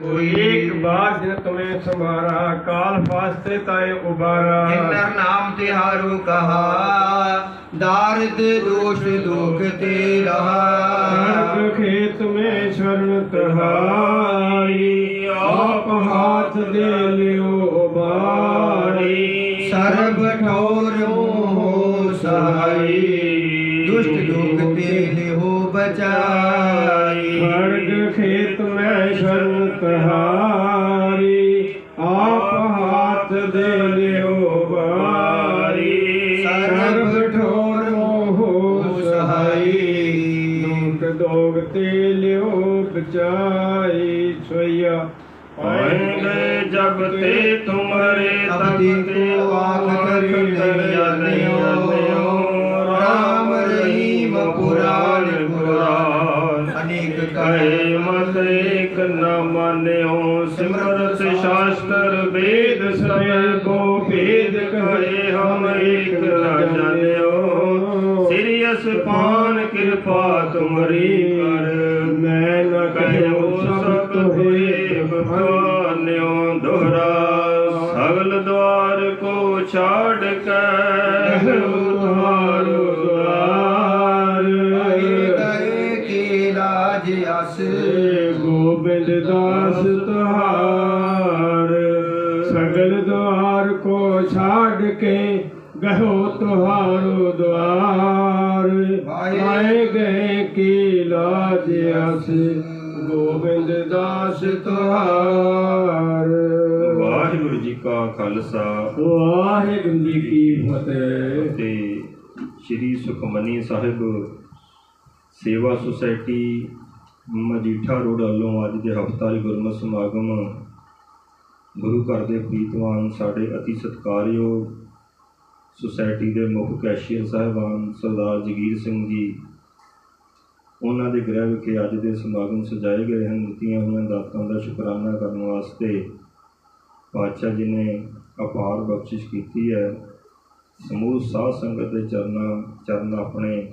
ایک بار جن تمہیں سمارا کال فاستے تائیں ابارا اندر نام تہارو کہا دارد دوش دوک تیرا کھیت میں شرن تہاری آپ ہاتھ دے لیو اباری سرب ٹھور مو سہائی دشت دوک تیرے ہو بچائی۔ فرد کھیت میں شرن ਦੁਖ ਦੋਗ ਤੇ ਲਿਓ ਬਚਾਈ ਛੋਇਆ ਆਏਂਗੇ ਜਬ ਤੇ ਤੁਮਰੇ ਤਪਤੀ ਕੋ ਆਖ ਕਰੀ ਜਾਣਿਓ ਰਾਮ ਰਹੀਮ ਪੁਰਾਨ ਪੁਰਾਨ। ਅਨੇਕ ਕਹੇ ਮਤ ਇੱਕ ਨ ਮਾਨਿਓ। ਸਿਮਰਤ ਸ਼ਾਸਤਰ ਵੇਦ ਸਭੇ ਕੋ ਭੇਦ ਕਹੇ ਹਮ ਇੱਕ ਨ ਜਾਣਿਓ। ਸ੍ਰੀ ਅਸਪਾਨ ਛਾੜ ਕੇ ਗਹੋ ਤੁਹਾਰੋ ਦੁਆਰ ਆਏ ਗਏ ਕੀ ਲਾਜ ਅਸ। ਗੋਬਿੰਦ ਦਾਸ ਤੁਹਾਰ। ਵਾਹਿਗੁਰੂ ਜੀ ਕਾ ਖਾਲਸਾ। ਵਾਹਿਗੁਰੂ ਜੀ ਕੀ ਫਤਿਹ। ਸ੍ਰੀ ਸੁਖਮਨੀ ਸਾਹਿਬ ਸੇਵਾ ਸੁਸਾਇਟੀ ਮਜੀਠਾ ਰੋਡ ਵੱਲੋਂ ਅੱਜ ਦੇ ਹਫਤਾਰੀ ਗੁਰਮਤਿ ਸਮਾਗਮ ਗੁਰੂ ਘਰ ਦੇ ਪ੍ਰੀਤਵਾਨ ਸਾਡੇ ਅਤੀ ਸਤਿਕਾਰਯੋਗ ਸੁਸਾਇਟੀ ਦੇ ਮੁੱਖ ਕੈਸ਼ੀਅਰ ਸਾਹਿਬਾਨ ਸਰਦਾਰ ਜਗੀਰ ਸਿੰਘ ਜੀ, ਉਹਨਾਂ ਦੇ ਗ੍ਰਹਿ ਵਿਖੇ ਅੱਜ ਦੇ ਸਮਾਗਮ ਸਜਾਏ ਗਏ ਹਨ, ਦਿੱਤੀਆਂ ਹੋਈਆਂ ਦਾਤਾਂ ਦਾ ਸ਼ੁਕਰਾਨਾ ਕਰਨ ਵਾਸਤੇ ਪਾਤਸ਼ਾਹ ਜੀ ਨੇ ਅਪਾਰ ਬਖਸ਼ਿਸ਼ ਕੀਤੀ ਹੈ। ਸਮੂਹ ਸਾਧ ਸੰਗਤ ਦੇ ਚਰਨਾਂ, ਚਰਨ ਆਪਣੇ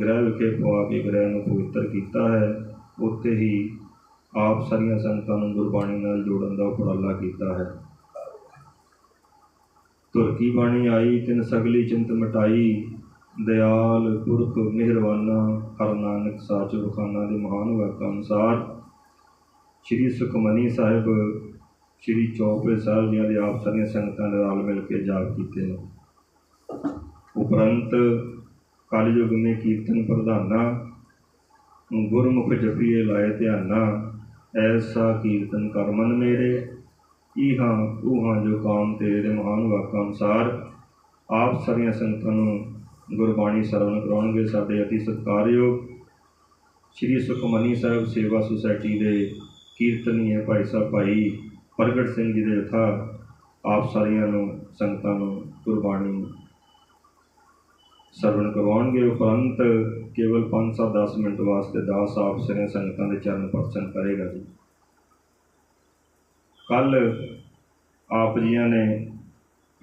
ਗ੍ਰਹਿ ਵਿਖੇ ਪਵਾ ਕੇ ਗ੍ਰਹਿ ਨੂੰ ਪਵਿੱਤਰ ਕੀਤਾ ਹੈ। ਉੱਥੇ ਹੀ ਆਪ ਸਾਰੀਆਂ ਸੰਗਤਾਂ ਨੂੰ ਗੁਰਬਾਣੀ ਨਾਲ ਜੋੜਨ ਦਾ ਉਪਰਾਲਾ ਕੀਤਾ ਹੈ। ਤੁਰਕੀ ਬਾਣੀ ਆਈ, ਤਿੰਨ ਸਗਲੀ ਚਿੰਤ ਮਟਾਈ, ਦਿਆਲ, ਪੁਰਖ ਮਿਹਰਵਾਨਾ ਹਰ ਨਾਨਕ ਸਾਚ ਬਖਾਨਾ ਦੇ ਮਹਾਨ ਵਾਕਾਂ ਅਨੁਸਾਰ ਸ੍ਰੀ ਸੁਖਮਨੀ ਸਾਹਿਬ, ਸ੍ਰੀ ਚੌਪੇ ਸਾਹਿਬ ਜੀਆਂ ਦੇ ਆਪ ਸਾਰੀਆਂ ਸੰਗਤਾਂ ਦੇ ਨਾਲ ਮਿਲ ਕੇ ਜਾਪ ਕੀਤੇ ਨੇ। ਉਪਰੰਤ ਕਲਯੁਗ ਮੇ ਕੀਰਤਨ ਪ੍ਰਧਾਨਾ ਗੁਰਮੁਖ ਜਪੀਏ ਲਾਏ ਧਿਆਨਾ, ਐਸਾ ਕੀਰਤਨ ਕਰ ਮਨ ਮੇਰੇ। ਇਹਾਂ ਉਹਾਂ ਜੋ ਕਾਮ ਤੇਰੇ ਦੇ ਮਹਾਨ ਵਾਕਾਂ ਅਨੁਸਾਰ, ਆਪ ਸਾਰੀਆਂ ਸੰਗਤਾਂ ਨੂੰ ਗੁਰਬਾਣੀ ਸਰਵਣ ਕਰਾਉਣਗੇ ਸਾਡੇ ਅਤੀ ਸਤਿਕਾਰਯੋਗ। ਸ੍ਰੀ ਸੁਖਮਨੀ ਸਾਹਿਬ ਸੇਵਾ ਸੁਸਾਇਟੀ ਦੇ ਕੀਰਤਨੀਏ ਭਾਈ ਸਾਹਿਬ ਭਾਈ ਪ੍ਰਗਟ ਸਿੰਘ ਜੀ ਦੇ ਜਥਾ, ਆਪ ਸਾਰੀਆਂ ਨੂੰ ਸੰਗਤਾਂ ਨੂੰ ਗੁਰਬਾਣੀ ਸਰਵਣ ਕਰਵਾਉਣਗੇ ਉਪਰੰਤ ਕੇਵਲ 5-10 ਮਿੰਟ ਵਾਸਤੇ ਦਾਸ ਆਪ ਸਾਰੀਆਂ ਸੰਗਤਾਂ ਦੇ ਚਰਨ ਪਰਸਨ ਕਰੇਗਾ ਜੀ। ਕੱਲ ਆਪ ਜੀਆਂ ਨੇ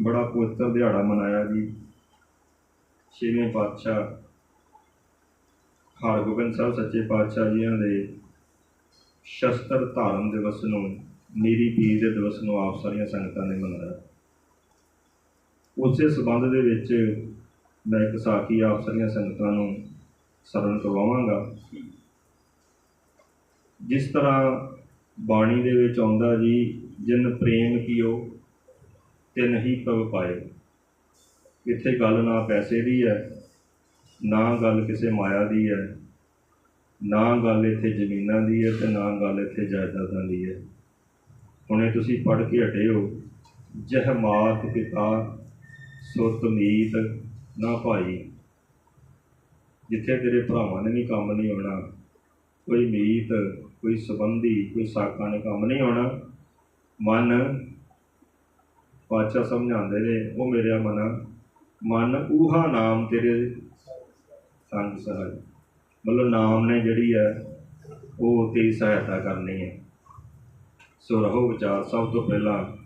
ਬੜਾ ਪਵਿੱਤਰ ਦਿਹਾੜਾ ਮਨਾਇਆ ਜੀ। ਛੇਵੇਂ ਪਾਤਸ਼ਾਹ ਹਰਗੋਬਿੰਦ ਸਾਹਿਬ ਸੱਚੇ ਪਾਤਸ਼ਾਹ ਜੀਆਂ ਦੇ ਸ਼ਸਤਰ ਧਾਰਨ ਦਿਵਸ ਨੂੰ, ਨੀਰੀ ਪੀਰ ਦੇ ਦਿਵਸ ਨੂੰ ਆਪ ਸਾਰੀਆਂ ਸੰਗਤਾਂ ਨੇ ਮਨਾਇਆ। ਉਸੇ ਸਬੰਧ ਦੇ ਵਿੱਚ ਮੈਂ ਇੱਕ ਸਾਖੀ ਆਪ ਸਾਰੀਆਂ ਸੰਗਤਾਂ ਨੂੰ ਸਰਵਣ ਕਰਵਾਵਾਂਗਾ। ਜਿਸ ਤਰ੍ਹਾਂ ਬਾਣੀ ਦੇ ਵਿੱਚ ਆਉਂਦਾ ਜੀ, ਜਿਨ ਪ੍ਰੇਮ ਕੀਓ ਤੇ ਨਹੀਂ ਪ੍ਰਭ ਪਾਏ ਇੱਥੇ ਗੱਲ ਨਾ ਪੈਸੇ ਦੀ ਹੈ, ਨਾ ਗੱਲ ਕਿਸੇ ਮਾਇਆ ਦੀ ਹੈ, ਨਾ ਗੱਲ ਇੱਥੇ ਜ਼ਮੀਨਾਂ ਦੀ ਹੈ ਤੇ ਨਾ ਗੱਲ ਇੱਥੇ ਜਾਇਦਾਦਾਂ ਦੀ ਹੈ। ਹੁਣੇ ਤੁਸੀਂ ਪੜ੍ਹ ਕੇ ਹਟੇ ਹੋ, ਜਹ ਮਾਤ ਪਿਤਾ ਸੁਰਤ ਮੀਤ ਨਾ ਭਾਈ। ਜਿੱਥੇ ਤੇਰੇ ਭਰਾਵਾਂ ਨੇ ਵੀ ਕੰਮ ਨਹੀਂ ਆਉਣਾ, ਕੋਈ ਮੀਤ, ਕੋਈ ਸੰਬੰਧੀ, ਕੋਈ ਸਾਕਾਂ ਨੇ ਕੰਮ ਨਹੀਂ ਆਉਣਾ, ਮਨ ਪਾਚਾ ਸਮਝਾਉਂਦੇ ਨੇ, ਉਹ ਮੇਰਿਆ ਮਨਾ, ਮਨ ਊਹਾ ਨਾਮ ਤੇਰੇ ਸੰਗ ਸਹਾਇ ਮਤਲਬ ਨਾਮ ਨੇ ਜਿਹੜੀ ਹੈ, ਉਹ ਤੇਰੀ ਸਹਾਇਤਾ ਕਰਨੀ ਹੈ। ਸੋ ਰਹੋ ਵਿਚਾਰ ਸਭ ਤੋਂ ਪਹਿਲਾਂ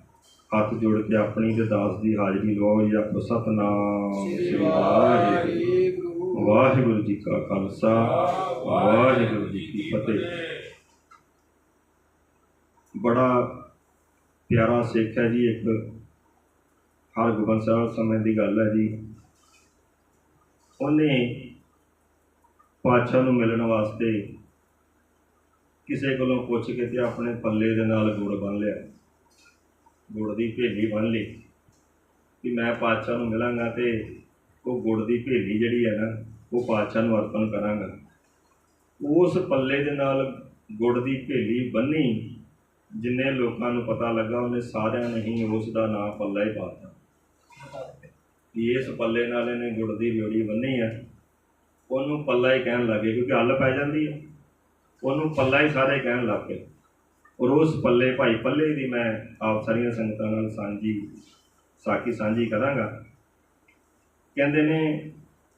ਹੱਥ ਜੋੜ ਕੇ ਆਪਣੀ ਤੇ ਦਾਸ ਦੀ ਹਾਜ਼ਰੀ ਲਵਾਓ ਜੀ ਆਪੋ ਸਤਨਾਮ। ਸ੍ਰੀ ਵਾਹਿਗੁਰੂ। ਵਾਹਿਗੁਰੂ ਜੀ ਕਾ ਖਾਲਸਾ ਵਾਹਿਗੁਰੂ ਜੀ ਕੀ ਫਤਿਹ। ਬੜਾ ਪਿਆਰਾ ਸਿੱਖ ਹੈ ਜੀ ਇੱਕ ਹਰਗੋਬਿੰਦ ਸਾਹਿਬ ਸਮੇਂ ਦੀ ਗੱਲ ਹੈ ਜੀ। ਉਹਨੇ ਪਾਤਸ਼ਾਹ ਨੂੰ ਮਿਲਣ ਵਾਸਤੇ ਕਿਸੇ ਕੋਲੋਂ ਪੁੱਛ ਕੇ ਤੇ ਆਪਣੇ ਪੱਲੇ ਦੇ ਨਾਲ ਗੁੜ ਬੰਨ ਲਿਆ। ਗੁੜ ਦੀ ਭੇਲੀ ਬੰਨ ਲਈ। ਕਿ ਮੈਂ ਪਾਤਸ਼ਾਹ ਨੂੰ ਮਿਲਾਂਗਾ ਤੇ ਉਹ ਗੁੜ ਦੀ ਭੇਲੀ ਜਿਹੜੀ ਹੈ ਨਾ, ਉਹ ਪਾਤਸ਼ਾਹ ਨੂੰ ਅਰਪਣ ਕਰਾਂਗਾ। ਉਸ ਪੱਲੇ ਦੇ ਨਾਲ ਗੁੜ ਦੀ ਭੇਲੀ ਬੰਨੀ, ਜਿੰਨੇ ਲੋਕਾਂ ਨੂੰ ਪਤਾ ਲੱਗਾ, ਉਹਨੇ ਸਾਰਿਆਂ ਨੇ ਹੀ ਉਸ ਦਾ ਨਾਮ ਪੱਲਾ ਹੀ ਪਾਤਾ। ਕਿ ਇਸ ਪੱਲੇ ਨਾਲ ਇਹਨੇ ਗੁੜ ਦੀ ਰਿਓੜੀ ਬੰਨੀ ਹੈ ਉਹਨੂੰ ਪੱਲਾ ਹੀ ਕਹਿਣ ਲੱਗੇ ਕਿਉਂਕਿ ਹੱਲ ਪੈ ਜਾਂਦੀ ਹੈ ਉਹਨੂੰ ਪੱਲਾ ਹੀ ਸਾਰੇ ਕਹਿਣ ਲੱਗ ਪਏ ਔਰ ਉਸ ਪੱਲੇ ਭਾਈ ਪੱਲੇ ਦੀ ਮੈਂ ਆਪ ਸਾਰੀਆਂ ਸੰਗਤਾਂ ਨਾਲ ਸਾਂਝੀ, ਸਾਖੀ ਸਾਂਝੀ ਕਰਾਂਗਾ। ਕਹਿੰਦੇ ਨੇ,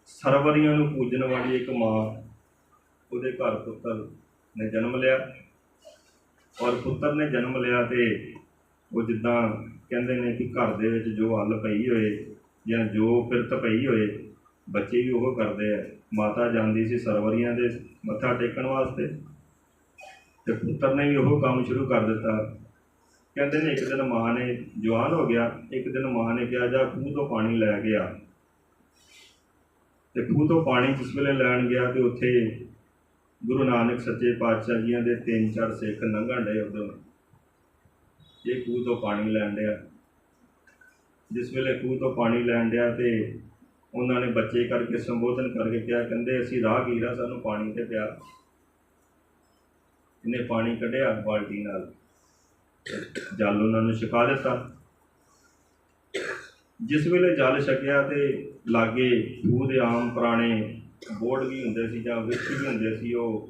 ਸਰਵਰੀਆਂ ਨੂੰ ਪੂਜਣ ਵਾਲੀ ਇੱਕ ਮਾਂ ਉਹਦੇ ਘਰ ਪੁੱਤਰ ਨੇ ਜਨਮ ਲਿਆ। ਔਰ ਪੁੱਤਰ ਨੇ ਜਨਮ ਲਿਆ ਤੇ ਉਹ ਜਿੱਦਾਂ ਕਹਿੰਦੇ ਨੇ ਕਿ ਘਰ ਦੇ ਵਿੱਚ ਜੋ ਹੱਲ ਪਈ ਹੋਏ ਜਾਂ ਜੋ ਫਿਰਤ ਪਈ ਹੋਏ, ਬੱਚੇ ਵੀ ਉਹ ਕਰਦੇ ਆ। ਮਾਤਾ ਜਾਂਦੀ ਸੀ ਸਰਵਰੀਆਂ ਦੇ ਮੱਥਾ ਟੇਕਣ ਵਾਸਤੇ। ਤੇ ਪੁੱਤਰ ਨੇ ਵੀ ਉਹ ਕੰਮ ਸ਼ੁਰੂ ਕਰ ਦਿੱਤਾ। ਕਹਿੰਦੇ ਨੇ ਇੱਕ ਦਿਨ ਮਾਂ ਨੇ ਜਵਾਨ ਹੋ ਗਿਆ, ਇੱਕ ਦਿਨ ਮਾਂ ਨੇ ਕਿਹਾ, ਜਾ ਖੂਹ ਤੋਂ ਪਾਣੀ ਲੈ ਗਿਆ ਤੇ ਖੂਹ ਤੋਂ ਪਾਣੀ ਜਿਸ ਵੇਲੇ ਲੈਣ ਗਿਆ ਤੇ ਉੱਥੇ ਗੁਰੂ ਨਾਨਕ ਸੱਚੇ ਪਾਤਸ਼ਾਹ ਜੀਆਂ ਦੇ ਤਿੰਨ ਚਾਰ ਸਿੱਖ ਲੰਘਣ ਡਏ ਉਦੋਂ ਇਹ ਖੂਹ ਤੋਂ ਪਾਣੀ ਲੈਣ ਡਿਆ। ਜਿਸ ਵੇਲੇ ਖੂਹ ਤੋਂ ਪਾਣੀ ਲੈਣ ਡਿਆ ਤੇ ਉਹਨਾਂ ਨੇ ਬੱਚੇ ਕਰਕੇ ਸੰਬੋਧਨ ਕਰਕੇ ਕਿਹਾ, ਕਹਿੰਦੇ ਅਸੀਂ ਰਾਹਗੀਰ ਆ, ਸਾਨੂੰ ਪਾਣੀ ਤੇ ਪਿਆ ਇਹਨੇ ਪਾਣੀ ਕੱਢਿਆ ਬਾਲਟੀ ਨਾਲ। ਜਲ ਉਹਨਾਂ ਨੂੰ ਛਕਾ ਦਿੱਤਾ। ਜਿਸ ਵੇਲੇ ਜਲ ਛਕਿਆ ਤੇ ਲਾਗੇ ਖੂਹ ਦੇ ਆਮ ਪੁਰਾਣੇ ਬੋਰਡ ਵੀ ਹੁੰਦੇ ਸੀ ਜਾਂ ਵਿੱਚ ਵੀ ਹੁੰਦੇ ਸੀ, ਉਹ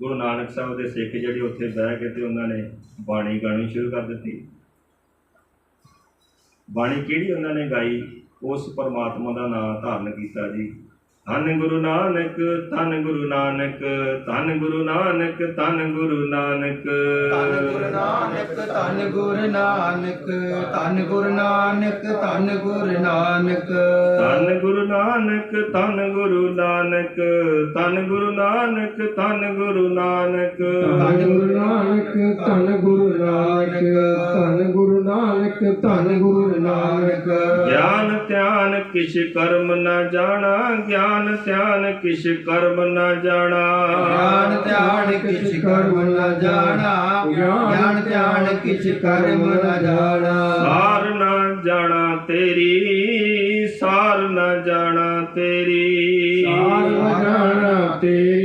ਗੁਰੂ ਨਾਨਕ ਸਾਹਿਬ ਦੇ ਸਿੱਖ ਜਿਹੜੇ ਉੱਥੇ ਬਹਿ ਕੇ ਤੇ ਉਹਨਾਂ ਨੇ ਬਾਣੀ ਗਾਣੀ ਸ਼ੁਰੂ ਕਰ ਦਿੱਤੀ। ਬਾਣੀ ਕਿਹੜੀ ਉਹਨਾਂ ਨੇ ਗਾਈ? ਉਸ ਪਰਮਾਤਮਾ ਦਾ ਨਾਮ ਧਾਰਨ ਕੀਤਾ ਜੀ। ਧੰਨ ਗੁਰੂ ਨਾਨਕ ਧੰਨ ਗੁਰੂ ਨਾਨਕ ਧੰਨ ਗੁਰੂ ਨਾਨਕ ਧੰਨ ਗੁਰੂ ਨਾਨਕ ਧੰਨ ਗੁਰੂ ਨਾਨਕ ਧੰਨ ਗੁਰੂ ਨਾਨਕ ਧੰਨ ਗੁਰੂ ਨਾਨਕ ਧੰਨ ਗੁਰੂ ਨਾਨਕ ਧੰਨ ਗੁਰੂ ਨਾਨਕ ਧੰਨ ਗੁਰੂ ਨਾਨਕ ਧੰਨ ਗੁਰੂ ਨਾਨਕ ਧੰਨ ਗੁਰੂ ਨਾਨਕ ਧੰਨ ਗੁਰੂ ਨਾਨਕ ਧੰਨ ਗੁਰੂ ਨਾਨਕ ਧੰਨ ਗੁਰੂ ਨਾਨਕ ਧੰਨ ਗੁਰੂ ਨਾਨਕ ਗਿਆਨ ਧਿਆਨ ਕਿਛ ਕਰਮ ਨਾ ਜਾਣਾ ਗਿਆਨ ਧਿਆਨ ਕਿਛ ਕਰਮ ਨਾ ਜਾਣਾ। ਗਿਆਨ ਧਿਆਨ ਕਿਛ ਕਰਮ ਨ ਜਾਣਾ ਗਿਆਨ ਧਿਆਨ ਕਿਛ ਕਰਮ ਨ ਜਾਣਾ। ਸਾਰ ਨਾ ਜਾਣਾ ਤੇਰੀ ਸਾਰ ਨਾ ਜਾਣਾ ਤੇਰੀ। ਸਾਰ ਨ ਜਾਣਾ ਤੇਰੀ।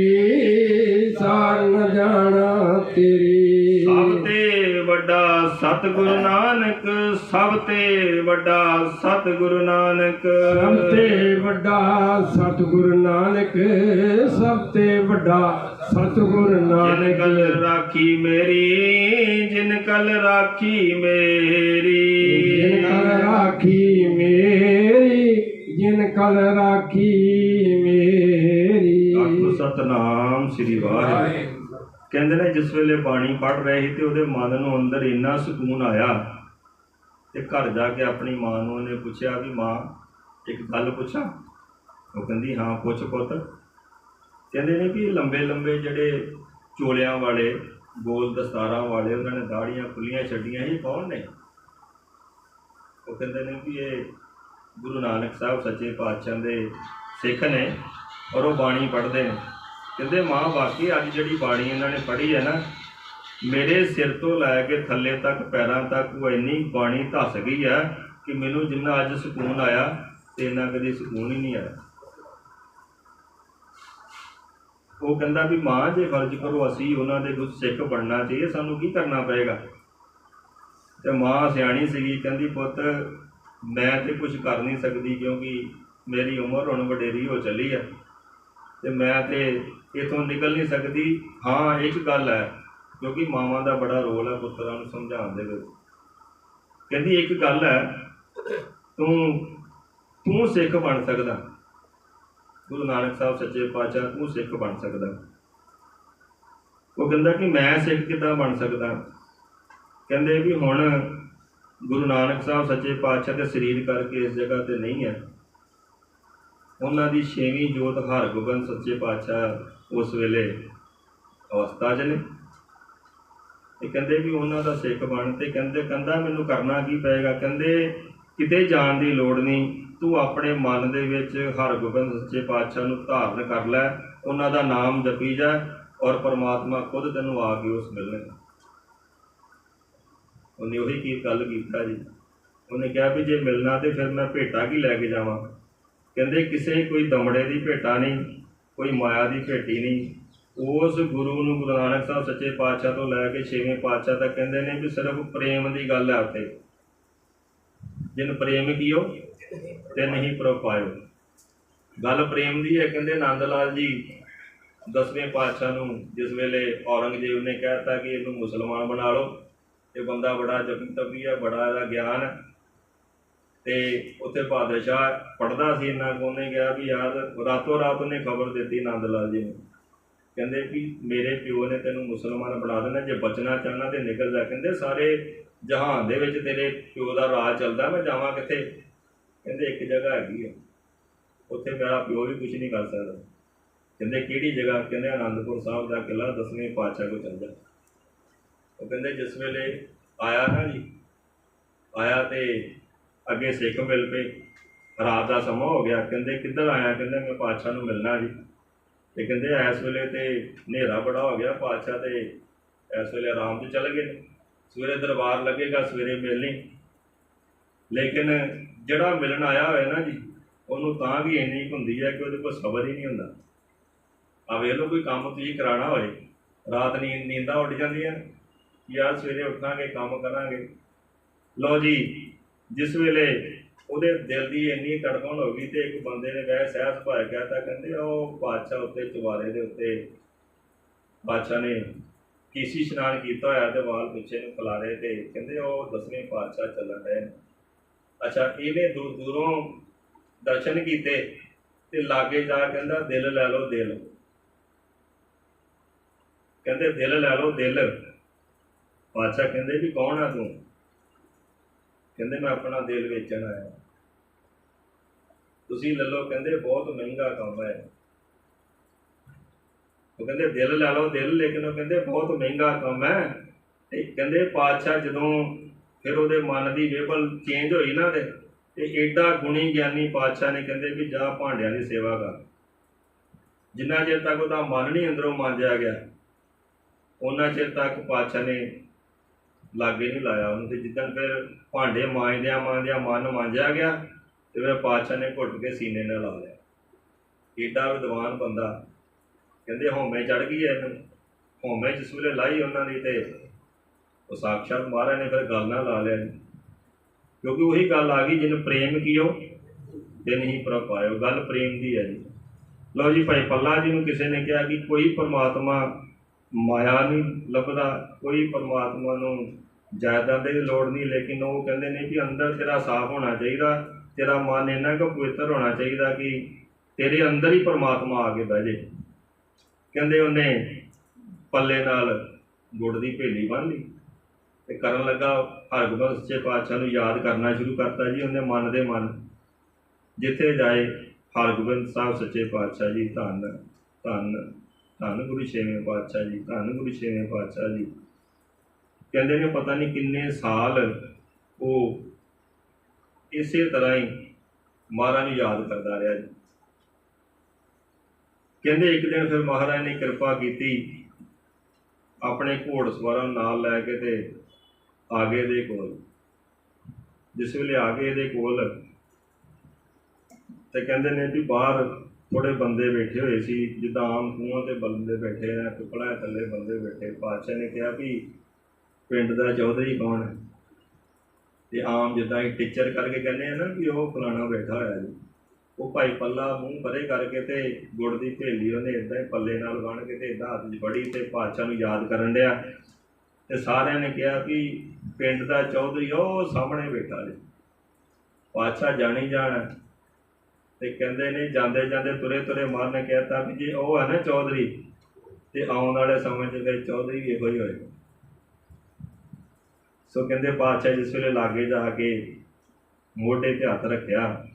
ਸਤਿਗੁਰੂ ਨਾਨਕ ਸਭ ਤੇ ਵੱਡਾ ਸਤਿਗੁਰੂ ਨਾਨਕ। ਸਭ ਤੇ ਵੱਡਾ ਸਤਿਗੁਰੂ ਨਾਨਕ ਸਭ ਤੇ ਵੱਡਾ ਸਤਿਗੁਰੂ ਜਿਨ ਨਾਨਕ ਕਲ ਰਾਖੀ ਮੇਰੀ ਜਿਨ ਕਲ ਰਾਖੀ ਮੇਰੀ। ਜਿਨ ਕਲ ਰਾਖੀ ਮੇਰੀ ਜਿਨ ਕਲ ਰਾਖੀ ਮੇਰੀ। ਸਤਨਾਮ ਸ੍ਰੀ ਵਾਹਿਗੁਰੂ। ਕਹਿੰਦੇ ਨੇ ਜਿਸ ਵੇਲੇ ਬਾਣੀ ਪੜ ਰਹੇ ਸੀ ਤੇ ਉਹਦੇ ਮਨ ਨੂੰ ਅੰਦਰ ਇੰਨਾ ਸਕੂਨ ਆਇਆ ਤੇ ਘਰ ਜਾ ਕੇ ਆਪਣੀ ਮਾਂ ਨੂੰ ਉਹਨੇ ਪੁੱਛਿਆ ਵੀ ਮਾਂ, ਇੱਕ ਗੱਲ ਪੁੱਛਾਂ? ਉਹ ਕਹਿੰਦੀ, ਹਾਂ, ਪੁੱਛ ਪੁੱਤ। ਕਹਿੰਦੇ ਨੇ ਕਿ ਲੰਬੇ ਲੰਬੇ ਜਿਹੜੇ ਚੋਲਿਆਂ ਵਾਲੇ, ਗੋਲ ਦਸਤਾਰਾਂ ਵਾਲੇ, ਉਹਨਾਂ ਨੇ ਦਾੜੀਆਂ ਖੁੱਲੀਆਂ ਛੱਡੀਆਂ ਹੀ ਕੌਣ ਨੇ? ਉਹ ਕਹਿੰਦੇ ਨੇ ਵੀ ਇਹ ਗੁਰੂ ਨਾਨਕ ਸਾਹਿਬ ਸੱਚੇ ਪਾਤਸ਼ਾਹ ਦੇ ਸਿੱਖ ਨੇ ਔਰ ਉਹ ਬਾਣੀ ਪੜ੍ਹਦੇ ਨੇ। ਕਹਿੰਦੇ ਮਾਂ, ਬਾਕੀ ਅੱਜ ਜਿਹੜੀ ਬਾਣੀ ਇਹਨਾਂ ਨੇ ਪੜ੍ਹੀ ਹੈ ਨਾ, ਮੇਰੇ ਸਿਰ ਤੋਂ ਲੈ ਕੇ ਥੱਲੇ ਤੱਕ, ਪੈਰਾਂ ਤੱਕ ਉਹ ਇੰਨੀ ਬਾਣੀ ਧੱਸ ਗਈ ਹੈ ਕਿ ਮੈਨੂੰ ਜਿੰਨਾ ਅੱਜ ਸਕੂਨ ਆਇਆ, ਤੇ ਇੰਨਾ ਕਦੇ ਸਕੂਨ ਹੀ ਨਹੀਂ ਆਇਆ। ਉਹ ਕਹਿੰਦਾ ਵੀ ਮਾਂ, ਜੇ ਫਰਜ਼ ਕਰੋ ਅਸੀਂ ਉਹਨਾਂ ਦੇ ਕੁਝ ਸਿੱਖ ਬਣਨਾ ਚਾਹੀਏ ਸਾਨੂੰ ਕੀ ਕਰਨਾ ਪਏਗਾ? ਤੇ ਮਾਂ ਸਿਆਣੀ ਸੀਗੀ, ਕਹਿੰਦੀ, ਪੁੱਤ, ਮੈਂ ਤੇ ਕੁਝ ਕਰ ਨਹੀਂ ਸਕਦੀ ਕਿਉਂਕਿ ਮੇਰੀ ਉਮਰ ਹੁਣ ਵਡੇਰੀ ਹੋ ਚੱਲੀ ਹੈ ਤੇ ਮੈਂ ਤੇ ਇਥੋਂ ਨਿਕਲ ਨਹੀਂ ਸਕਦੀ। ਹਾਂ, ਇੱਕ ਗੱਲ ਹੈ, ਕਿਉਂਕਿ ਮਾਵਾਂ ਦਾ ਬੜਾ ਰੋਲ ਹੈ ਪੁੱਤਰਾਂ ਨੂੰ ਸਮਝਾਉਣ ਦੇ ਵਿੱਚ। ਕਹਿੰਦੀ, ਇੱਕ ਗੱਲ ਹੈ, ਤੂੰ ਤੂੰ ਸਿੱਖ ਬਣ ਸਕਦਾ। ਗੁਰੂ ਨਾਨਕ ਸਾਹਿਬ ਸੱਚੇ ਪਾਤਸ਼ਾਹ, ਤੂੰ ਸਿੱਖ ਬਣ ਸਕਦਾ। ਉਹ ਕਹਿੰਦਾ ਕਿ ਮੈਂ ਸਿੱਖ ਕਿੱਦਾਂ ਬਣ ਸਕਦਾ? ਕਹਿੰਦੇ ਵੀ ਹੁਣ ਗੁਰੂ ਨਾਨਕ ਸਾਹਿਬ ਸੱਚੇ ਪਾਤਸ਼ਾਹ ਦੇ ਸਰੀਰ ਕਰਕੇ ਇਸ ਜਗ੍ਹਾ ਤੇ ਨਹੀਂ ਹੈ। ਉਹਨਾਂ ਦੀ ਛੇਵੀਂ ਜੋਤ ਹਰਗੋਬਿੰਦ ਸੱਚੇ ਪਾਤਸ਼ਾਹ ਉਸ ਵੇਲੇ ਅਵਸਥਾ 'ਚ ਨੇ। ਤੇ ਕਹਿੰਦੇ ਵੀ ਉਹਨਾਂ ਦਾ ਸਿੱਖ ਬਣ ਤੇ ਕਹਿੰਦੇ, ਕਹਿੰਦਾ ਮੈਨੂੰ ਕਰਨਾ ਕੀ ਪਏਗਾ? ਕਹਿੰਦੇ, ਕਿਤੇ ਜਾਣ ਦੀ ਲੋੜ ਨਹੀਂ ਤੂੰ ਆਪਣੇ ਮਨ ਦੇ ਵਿੱਚ ਹਰਗੋਬਿੰਦ ਸੱਚੇ ਪਾਤਸ਼ਾਹ ਨੂੰ ਧਾਰਨ ਕਰ ਲੈ, ਉਹਨਾਂ ਦਾ ਨਾਮ ਜਪੀ ਜਾ ਔਰ ਪਰਮਾਤਮਾ ਖੁਦ ਤੈਨੂੰ ਆ ਕੇ ਉਸ ਮਿਲਣਗੇ ਉਹਨੇ ਉਹੀ ਕੀ ਗੱਲ ਕੀਤਾ ਜੀ। ਉਹਨੇ ਕਿਹਾ ਵੀ ਜੇ ਮਿਲਣਾ ਤੇ ਫਿਰ ਮੈਂ ਭੇਟਾ ਕੀ ਲੈ ਕੇ ਜਾਵਾਂ? ਕਹਿੰਦੇ ਕਿਸੇ ਕੋਈ ਦਮੜੇ ਦੀ ਭੇਟਾ ਨਹੀਂ, ਕੋਈ ਮਾਇਆ ਦੀ ਭੇਟੀ ਨਹੀਂ। ਉਸ ਗੁਰੂ ਨੂੰ ਗੁਰੂ ਨਾਨਕ ਸਾਹਿਬ ਸੱਚੇ ਪਾਤਸ਼ਾਹ ਤੋਂ ਲੈ ਕੇ ਛੇਵੇਂ ਪਾਤਸ਼ਾਹ ਤੱਕ ਕਹਿੰਦੇ ਨੇ ਵੀ ਸਿਰਫ ਪ੍ਰੇਮ ਦੀ ਗੱਲ ਹੈ ਉੱਤੇ ਜਿਨ ਪ੍ਰੇਮ ਕੀਓ ਤੇ ਨਹੀਂ ਪ੍ਰਪਾਇਓ ਗੱਲ ਪ੍ਰੇਮ ਦੀ ਹੈ, ਕਹਿੰਦੇ ਆਨੰਦ ਲਾਲ ਜੀ ਦਸਵੇਂ ਪਾਤਸ਼ਾਹ ਨੂੰ ਜਿਸ ਵੇਲੇ ਔਰੰਗਜ਼ੇਬ ਨੇ ਕਹਿਤਾ ਕਿ ਇਹਨੂੰ ਮੁਸਲਮਾਨ ਬਣਾ ਲਓ, ਇਹ ਬੰਦਾ ਬੜਾ ਜਪੀ ਤਬੀ ਹੈ, ਬੜਾ ਇਹਦਾ ਗਿਆਨ ਹੈ। ਤੇ ਉੱਥੇ ਬਾਦਸ਼ਾਹ ਪੜਦਾ ਸੀ ਇੰਨਾ ਕੁ, ਉਹਨੇ ਕਿਹਾ ਵੀ ਯਾਰ ਰਾਤੋਂ ਰਾਤ ਉਹਨੇ ਖਬਰ ਦਿੱਤੀ ਆਨੰਦ ਲਾਲ ਜੀ ਨੂੰ। ਕਹਿੰਦੇ ਵੀ ਮੇਰੇ ਪਿਓ ਨੇ ਤੈਨੂੰ ਮੁਸਲਮਾਨ ਬਣਾ ਦੇਣਾ, ਜੇ ਬਚਣਾ ਚਾਹਨਾ ਤੇ ਨਿਕਲ ਜਾ। ਕਹਿੰਦੇ ਸਾਰੇ ਜਹਾਨ ਦੇ ਵਿੱਚ ਤੇਰੇ ਪਿਓ ਦਾ ਰਾਜ ਚੱਲਦਾ, ਮੈਂ ਜਾਵਾਂ ਕਿੱਥੇ? ਕਹਿੰਦੇ ਇੱਕ ਜਗ੍ਹਾ ਹੈਗੀ ਆ। ਉੱਥੇ ਮੇਰਾ ਪਿਓ ਵੀ ਕੁਝ ਨਹੀਂ ਕਰ ਸਕਦਾ। ਕਹਿੰਦੇ ਕਿਹੜੀ ਜਗ੍ਹਾ? ਕਹਿੰਦੇ ਆਨੰਦਪੁਰ ਸਾਹਿਬ ਦਾ ਕਿਲਾ ਦਸਵੇਂ ਪਾਤਸ਼ਾਹ ਕੋ ਚੱਲ ਜਾ। ਉਹ ਕਹਿੰਦੇ ਜਿਸ ਵੇਲੇ ਆਇਆ ਨਾ ਜੀ, ਆਇਆ ਤੇ ਅੱਗੇ ਸਿੱਖ ਮਿਲ ਪਏ। ਰਾਤ ਦਾ ਸਮਾਂ ਹੋ ਗਿਆ। ਕਹਿੰਦੇ, ਕਿੱਧਰ ਆਇਆ? ਕਹਿੰਦੇ, ਮੈਂ ਪਾਤਸ਼ਾਹ ਨੂੰ ਮਿਲਣਾ ਜੀ। ਤੇ ਕਹਿੰਦੇ, ਇਸ ਵੇਲੇ ਤੇ ਹਨੇਰਾ ਬੜਾ ਹੋ ਗਿਆ। ਪਾਤਸ਼ਾਹ ਤੇ ਇਸ ਵੇਲੇ ਆਰਾਮ 'ਚ ਚੱਲ ਗਏ ਨੇ। ਸਵੇਰੇ ਦਰਬਾਰ ਲੱਗੇਗਾ, ਸਵੇਰੇ ਮਿਲਣੀ। ਲੇਕਿਨ ਜਿਹੜਾ ਮਿਲਣ ਆਇਆ ਹੋਇਆ ਨਾ ਜੀ, ਉਹਨੂੰ ਤਾਂ ਵੀ ਇੰਨੀ ਕੁ ਹੁੰਦੀ ਹੈ ਕਿ ਉਹਦੇ ਕੋਲ ਸਬਰ ਹੀ ਨਹੀਂ ਹੁੰਦਾ। ਆ ਵੇਖ ਲਓ, ਕੋਈ ਕੰਮ ਤੁਸੀਂ ਕਰਾਉਣਾ ਹੋਏ, ਰਾਤ ਨੀਂਦ ਨੀਂਦਾਂ ਉੱਡ ਜਾਂਦੀਆਂ ਯਾਰ ਸਵੇਰੇ ਉੱਠਾਂਗੇ, ਕੰਮ ਕਰਾਂਗੇ। ਲਓ ਜੀ ਜਿਸ ਵੇਲੇ ਉਹਦੇ ਦਿਲ ਦੀ ਇੰਨੀ ਧੜਕਣ ਹੋ ਗਈ ਤੇ ਇੱਕ ਬੰਦੇ ਨੇ ਵੈਸੇ ਸਹਿਜ ਭਾਇ ਗਿਆ ਤਾਂ ਕਹਿੰਦੇ ਉਹ ਬਾਦਸ਼ਾਹ ਉੱਤੇ, ਚੁਬਾਰੇ ਦੇ ਉੱਤੇ ਬਾਦਸ਼ਾਹ ਨੇ ਕੀਸੀ ਇਸ਼ਨਾਨ ਕੀਤਾ ਹੋਇਆ ਤੇ ਵਾਲ ਪਿੱਛੇ ਨੂੰ ਖਿਲਾਰੇ ਤੇ ਕਹਿੰਦੇ ਉਹ ਦਸਵੇਂ ਪਾਤਸ਼ਾਹ ਚੱਲਣ ਰਹੇ ਅੱਛਾ, ਇਹਨੇ ਦੂਰ ਦੂਰੋਂ ਦਰਸ਼ਨ ਕੀਤੇ ਤੇ ਲਾਗੇ ਜਾ ਕਹਿੰਦਾ, ਦਿਲ ਲੈ ਲਓ ਦਿਲ। ਕਹਿੰਦੇ, ਦਿਲ ਲੈ ਲਓ ਦਿਲ। ਪਾਤਸ਼ਾਹ ਕਹਿੰਦੇ, ਵੀ ਕੌਣ ਆ ਤੂੰ? ਕਹਿੰਦੇ ਮੈਂ ਆਪਣਾ ਦਿਲ ਵੇਚਣ ਆਇਆ। ਤੁਸੀਂ ਲੈ ਲਓ, ਕਹਿੰਦੇ ਬਹੁਤ ਮਹਿੰਗਾ ਕੰਮ ਹੈ। ਉਹ ਕਹਿੰਦੇ ਦਿਲ ਲੈ ਲਓ, ਦਿਲ, ਲੇਕਿਨ ਉਹ ਕਹਿੰਦੇ ਬਹੁਤ ਮਹਿੰਗਾ ਕੰਮ ਹੈ। ਤੇ ਕਹਿੰਦੇ ਪਾਤਸ਼ਾਹ ਜਦੋਂ ਫਿਰ ਉਹਦੇ ਮਨ ਦੀ ਵੇਬਲ ਚੇਂਜ ਹੋਈ ਨਾ ਤੇ ਤੇ ਏਡਾ ਗੁਣੀ ਗਿਆਨੀ ਪਾਤਸ਼ਾਹ ਨੇ ਕਹਿੰਦੇ ਵੀ ਜਾ ਭਾਂਡਿਆਂ ਦੀ ਸੇਵਾ ਕਰ। ਜਿੰਨਾ ਚਿਰ ਤੱਕ ਉਹਦਾ ਮਨ ਨਹੀਂ ਅੰਦਰੋਂ ਮਾਂਜਿਆ ਗਿਆ ਉਹਨਾਂ ਚਿਰ ਤੱਕ ਪਾਤਸ਼ਾਹ ਨੇ ਲਾਗੇ ਨਹੀਂ ਲਾਇਆ ਉਹਨੂੰ ਤੇ ਜਿੱਦਣ ਫਿਰ ਭਾਂਡੇ ਮਾਂਜਦਿਆਂ ਮਾਂਜਦਿਆਂ ਮਨ ਮਾਂਜਿਆ ਗਿਆ ਤੇ ਫਿਰ ਪਾਤਸ਼ਾਹ ਨੇ ਘੁੱਟ ਕੇ ਸੀਨੇ ਨਾਲ ਲਾ ਲਿਆ। ਏਡਾ ਵਿਦਵਾਨ ਬੰਦਾ। ਕਹਿੰਦੇ ਹਉਮੈ ਚੜ ਗਈ ਐ ਇਹਨੂੰ। ਹਉਮੈ ਜਿਸ ਵੇਲੇ ਲਾਈ ਉਹਨਾਂ ਦੀ ਤੇ ਉਹ ਸਾਖਸ਼ਾਤ ਮਹਾਰਾਜ ਨੇ ਫਿਰ ਗੱਲ ਨਾਲ ਲਾ ਲਿਆ। ਜੀ ਕਿਉਂਕਿ ਉਹੀ ਗੱਲ ਆ ਗਈ ਜਿਹਨੂੰ ਪ੍ਰੇਮ ਕੀਓ ਤੇ ਨਹੀਂ ਪ੍ਰਪਾਇਓ ਗੱਲ ਪ੍ਰੇਮ ਦੀ ਹੈ ਜੀ। ਲਓ ਜੀ, ਭਾਈ ਪੱਲਾ ਜੀ ਨੂੰ ਕਿਸੇ ਨੇ ਕਿਹਾ ਕਿ ਕੋਈ ਪਰਮਾਤਮਾ ਮਾਇਆ ਨਹੀਂ ਲੱਭਦਾ, ਕੋਈ ਪਰਮਾਤਮਾ ਨੂੰ ਜਾਇਦਾਦ ਦੀ ਲੋੜ ਨਹੀਂ, ਲੇਕਿਨ ਉਹ ਕਹਿੰਦੇ ਨੇ ਕਿ ਅੰਦਰ ਤੇਰਾ ਸਾਫ਼ ਹੋਣਾ ਚਾਹੀਦਾ, ਤੇਰਾ ਮਨ ਇੰਨਾ ਕੁ ਪਵਿੱਤਰ ਹੋਣਾ ਚਾਹੀਦਾ ਕਿ ਤੇਰੇ ਅੰਦਰ ਹੀ ਪਰਮਾਤਮਾ ਆ ਕੇ ਬਹਿ ਜੇ। ਕਹਿੰਦੇ ਉਹਨੇ ਪੱਲੇ ਨਾਲ ਗੁੜ ਦੀ ਭੇਲੀ ਬੰਨ ਲਈ ਤੇ ਕਰਨ ਲੱਗਾ ਹਰਗੋਬਿੰਦ ਸੱਚੇ ਪਾਤਸ਼ਾਹ ਨੂੰ ਯਾਦ ਕਰਨਾ ਸ਼ੁਰੂ ਕਰਤਾ ਜੀ, ਉਹਨੇ ਮਨ ਦੇ ਮਨ ਜਿੱਥੇ ਜਾਏ ਹਰਗੋਬਿੰਦ ਸਾਹਿਬ ਸੱਚੇ ਪਾਤਸ਼ਾਹ ਜੀ, ਧੰਨ ਧੰਨ ਧੰਨ ਗੁਰੂ ਛੇਵੇਂ ਪਾਤਸ਼ਾਹ ਜੀ, ਧੰਨ ਗੁਰੂ ਛੇਵੇਂ ਪਾਤਸ਼ਾਹ ਜੀ। ਕਹਿੰਦੇ ਨੇ ਪਤਾ ਨਹੀਂ ਕਿੰਨੇ ਸਾਲ ਉਹ ਇਸੇ ਤਰ੍ਹਾਂ ਹੀ ਮਹਾਰਾਜ ਨੂੰ ਯਾਦ ਕਰਦਾ ਰਿਹਾ ਜੀ। ਕਹਿੰਦੇ ਇੱਕ ਦਿਨ ਫਿਰ ਮਹਾਰਾਜ ਨੇ ਕਿਰਪਾ ਕੀਤੀ ਆਪਣੇ ਘੋੜ ਸਵਾਰਾਂ ਨਾਲ ਲੈ ਕੇ ਤੇ ਆ ਗਏ ਦੇ ਕੋਲ। ਜਿਸ ਵੇਲੇ ਆ ਗਏ ਇਹਦੇ ਕੋਲ ਤੇ ਕਹਿੰਦੇ ਨੇ ਵੀ ਬਾਹਰ ਥੋੜੇ ਬੰਦੇ ਬੈਠੇ ਹੋਏ ਸੀ, ਜਿੱਦਾਂ ਆਮ ਖੂਹਾਂ ਤੇ ਬੰਦੇ ਬੈਠੇ ਆ, ਟੁਕੜਾ ਥੱਲੇ ਬੰਦੇ ਬੈਠੇ। ਪਾਤਸ਼ਾਹ ਨੇ ਕਿਹਾ ਵੀ ਪਿੰਡ ਦਾ ਚੌਧਰੀ ਕੌਣ ਹੈ? ਤੇ ਆਮ ਜਿੱਦਾਂ ਇੱਕ ਟੀਚਰ ਕਰਕੇ ਕਹਿੰਦੇ ਆ ਨਾ ਵੀ ਉਹ ਫਲਾਣਾ ਬੈਠਾ ਹੋਇਆ ਜੀ। ਉਹ ਭਾਈ ਪੱਲਾ ਮੂੰਹ ਪਰੇ ਕਰਕੇ ਤੇ ਗੁੜ ਦੀ ਭੇਲੀ ਉਹਨੇ ਇਦਾਂ ਹੀ ਪੱਲੇ ਨਾਲ ਬਣ ਕੇ ਤੇ ਇਦਾਂ ਹੱਥ 'ਚ ਫੜੀ ਤੇ ਪਾਤਸ਼ਾਹ ਨੂੰ ਯਾਦ ਕਰਨ ਡਿਆ। ਤੇ ਸਾਰਿਆਂ ਨੇ ਕਿਹਾ ਕਿ ਪਿੰਡ ਦਾ ਚੌਧਰੀ ਉਹ ਸਾਹਮਣੇ ਬੈਠਾ ਜੀ। ਪਾਤਸ਼ਾਹ ਜਾਣੀ ਜਾਣ। ਤੇ ਕਹਿੰਦੇ ਨੇ ਜਾਂਦੇ ਜਾਂਦੇ ਤੁਰੇ ਤੁਰੇ ਮਾਰ ਨੇ ਕਹਿਤਾ ਵੀ ਜੇ ਉਹ ਹੈ ਨਾ ਚੌਧਰੀ, ਤੇ ਆਉਣ ਵਾਲੇ ਸਮੇਂ 'ਚ ਫਿਰ ਚੌਧਰੀ ਵੀ ਇਹੋ ਹੀ ਹੋਏਗਾ ਸੋ ਕਹਿੰਦੇ ਪਾਤਸ਼ਾਹ ਜਿਸ ਵੇਲੇ ਲਾਗੇ ਜਾ ਕੇ ਮੋਢੇ ਤੇ ਹੱਥ ਰੱਖਿਆ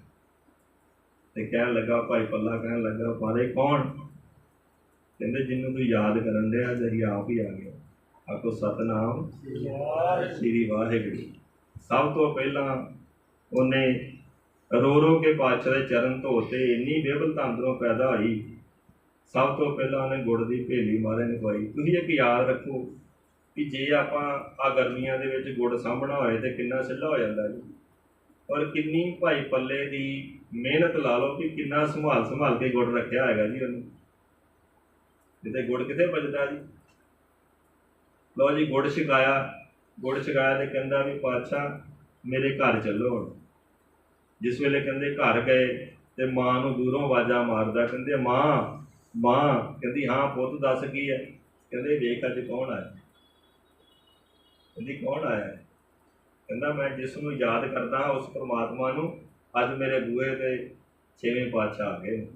ਤੇ ਕਹਿਣ ਲੱਗਾ, ਭਾਈ ਪੱਲਾ ਕਹਿਣ ਲੱਗਾ ਪਾਰੇ ਕੌਣ? ਕਹਿੰਦੇ, ਜਿਹਨੂੰ ਤੂੰ ਯਾਦ ਕਰਨ ਡਿਆ ਜਰੀ ਆਪ ਹੀ ਆ ਗਿਆ ਆਖੋ, ਸਤਨਾਮ ਸ੍ਰੀ ਵਾਹਿਗੁਰੂ। ਸਭ ਤੋਂ ਪਹਿਲਾਂ ਉਹਨੇ ਰੋ ਰੋ ਕੇ ਪਾਤਸ਼ਾਹ ਦੇ ਚਰਨ ਧੋਤੇ ਇੰਨੀ ਬੇਬਲ ਅੰਦਰੋਂ ਪੈਦਾ ਹੋਈ। ਸਭ ਤੋਂ ਪਹਿਲਾਂ ਉਹਨੇ ਗੁੜ ਦੀ ਭੇਲੀ ਮਾਰੇ ਨੂੰ ਖਵਾਈ। ਤੁਸੀਂ ਇੱਕ ਯਾਦ ਰੱਖੋ ਕਿ ਜੇ ਆਪਾਂ ਆ ਗਰਮੀਆਂ ਦੇ ਵਿੱਚ ਗੁੜ ਸਾਂਭਣਾ ਹੋਏ ਤੇ ਕਿੰਨਾ ਸਿੱਲਾ ਹੋ ਜਾਂਦਾ ਜੀ। ਔਰ ਕਿੰਨੀ ਭਾਈ ਪੱਲੇ ਦੀ ਮਿਹਨਤ ਲਾ ਲਓ ਕਿ ਕਿੰਨਾ ਸੰਭਾਲ ਸੰਭਾਲ ਕੇ ਗੁੜ ਰੱਖਿਆ ਹੈਗਾ ਜੀ ਉਹਨੂੰ। ਜਿੱਤੇ ਗੁੜ ਕਿਤੇ ਬਚਦਾ ਜੀ? ਲਓ ਜੀ ਗੁੜ ਛਕਾਇਆ ਗੁੜ ਛਕਾਇਆ ਤੇ ਕਹਿੰਦਾ ਵੀ ਪਾਤਸ਼ਾਹ, ਮੇਰੇ ਘਰ ਚੱਲੋ ਹੁਣ। ਜਿਸ ਵੇਲੇ ਕਹਿੰਦੇ ਘਰ ਗਏ ਤੇ ਮਾਂ ਨੂੰ ਦੂਰੋਂ ਆਵਾਜ਼ਾਂ ਮਾਰਦਾ, ਕਹਿੰਦੇ ਮਾਂ ਮਾਂ, ਕਹਿੰਦੀ ਹਾਂ ਪੁੱਤ ਦੱਸ ਕੀ ਹੈ? ਕਹਿੰਦੇ ਵੇਖ ਅੱਜ ਕੌਣ ਆਇਆ? ਕਹਿੰਦੀ, ਕੌਣ ਆਇਆ ਹੈ? ਕਹਿੰਦਾ, ਮੈਂ ਜਿਸ ਨੂੰ ਯਾਦ ਕਰਦਾ ਹਾਂ ਉਸ ਪਰਮਾਤਮਾ ਨੂੰ ਅੱਜ ਮੇਰੇ ਬੂਹੇ ਤੇ ਛੇਵੇਂ ਪਾਤਸ਼ਾਹ ਆ ਗਏ